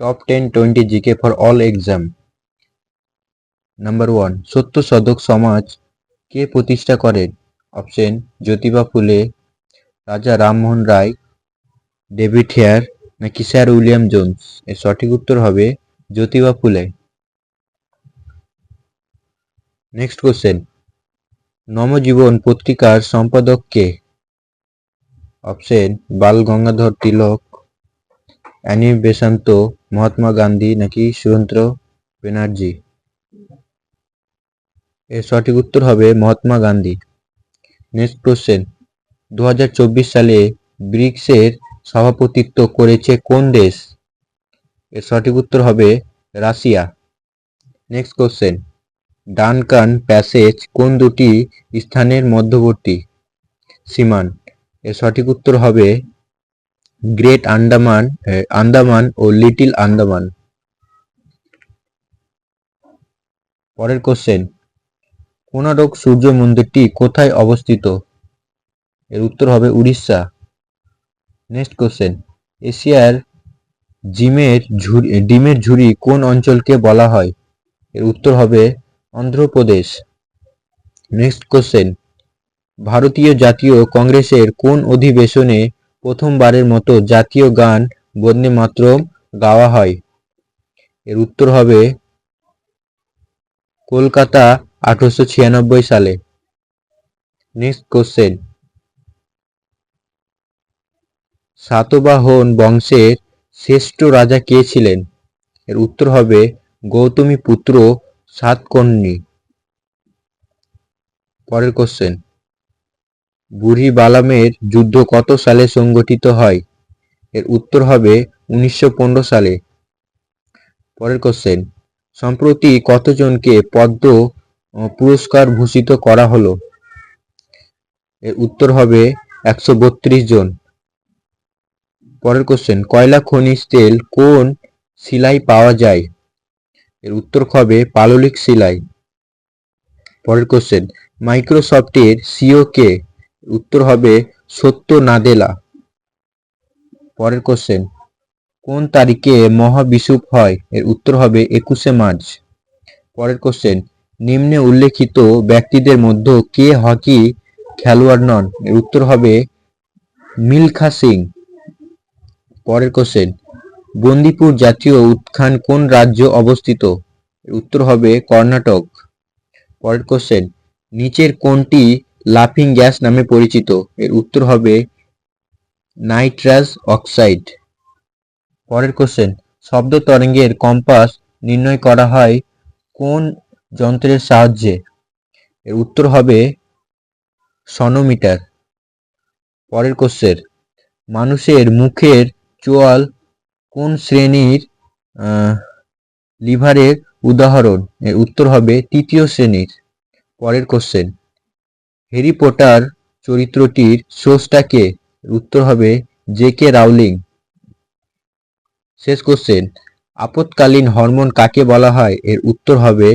Top ten twenty GK for all exam number one Satya Shodhak Samaj কে প্রতিষ্ঠা করেন? Option Jyotiba Phule Raja Rammohan Roy David Hare নাকি sir William Jones এর সঠিক উত্তর হবে জ্যোতিবা ফুলে নেক্সট কোশ্চেন নমজীবন পত্রিকার সম্পাদক কে? Option Bal Gangadhar Tilak Annie Besant Mahatma Gandhi নাকি সুরেন্দ্র ব্যানার্জি এর সঠিক উত্তর হবে মহাত্মা গান্ধী। নেক্সট কোশ্চেন দু হাজার চব্বিশ সালে ব্রিক্সের সভাপতিত্ব করেছে কোন দেশ? এর সঠিক উত্তর হবে Russia. Next question Duncan Passage কোন দুটি স্থানের মধ্যবর্তী? সীমান। এর সঠিক উত্তর হবে গ্রেট আন্দামান আন্দামান ও লিটিল আন্দামান। পরের কোশ্চেন কোনারক সূর্য মন্দিরটি কোথায় অবস্থিত? এর উত্তর হবে উড়িষ্যা। নেক্সট কোশ্চেন, এশিয়ার জিমের ঝুড়ি ডিমের ঝুড়ি কোন অঞ্চলকে বলা হয়? এর উত্তর হবে অন্ধ্রপ্রদেশ। নেক্সট কোশ্চেন, ভারতীয় জাতীয় কংগ্রেসের কোন অধিবেশনে প্রথমবারের মতো জাতীয় গান বন্দে মাতরম গাওয়া হয়। এর উত্তর হবে কলকাতা আঠারোশো ছিয়ানব্বই সালে। Next question. সাতবাহন বংশের শ্রেষ্ঠ রাজা কে ছিলেন? এর উত্তর হবে গৌতমী পুত্র সাতকর্ণী। পরের কোশ্চেন। বুড়ি বালামের যুদ্ধ কত সালে সংগঠিত হয়? এর উত্তর হবে উনিশশো পনেরো সালে। পরের কোশ্চেন সম্প্রতি কতজনকে পদ্ম পুরস্কার ভূষিত করা হলো? এর উত্তর হবে একশো বত্রিশ জন। পরের কোশ্চেন কয়লা খনিজ তেল কোন শিলায় পাওয়া যায়? এর উত্তর হবে পাললিক শিলায় পরের কোশ্চেন মাইক্রোসফটের সিও কে উত্তর হবে সত্য নাদেলা পরের কোশ্চেন কোন তারিখে মহাবিষুব হয়? এর উত্তর হবে একুশে মার্চ। পরের কোশ্চেন নিম্নে উল্লেখিত ব্যক্তিদের মধ্যে কে হকি খেলোয়াড় নন? এর উত্তর হবে মিলখা সিং। পরের কোশ্চেন বন্দিপুর জাতীয় উদ্যান কোন রাজ্য অবস্থিত? এর উত্তর হবে কর্ণাটক। পরের কোশ্চেন নিচের কোনটি লাফিং গ্যাস নামে পরিচিত। এর উত্তর হবে নাইট্রাস অক্সাইড। পরের কোশ্চেন শব্দ তরঙ্গের কম্পাস নির্ণয় করা হয় কোন যন্ত্রের সাহায্যে? এর উত্তর হবে সনোমিটার। পরের কোশ্চেন মানুষের মুখের চোয়াল কোন শ্রেণির লিভারের উদাহরণ? এর উত্তর হবে তৃতীয় শ্রেণির। পরের কোশ্চেন হ্যারি পটার চরিত্রটির সোর্সটাকে উত্তর হবে জে কে রাউলিং। শেষ কোশ্চেন, আপৎকালীন হরমোন কাকে বলা হয়? এর উত্তর হবে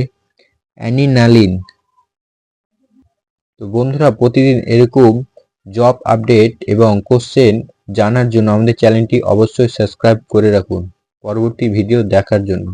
অ্যানিনালিন। তো বন্ধুরা, প্রতিদিন এরকম জব আপডেট এবং কোশ্চেন জানার জন্য আমাদের চ্যানেলটি অবশ্যই সাবস্ক্রাইব করে রাখুন। পরবর্তী ভিডিও দেখার জন্য।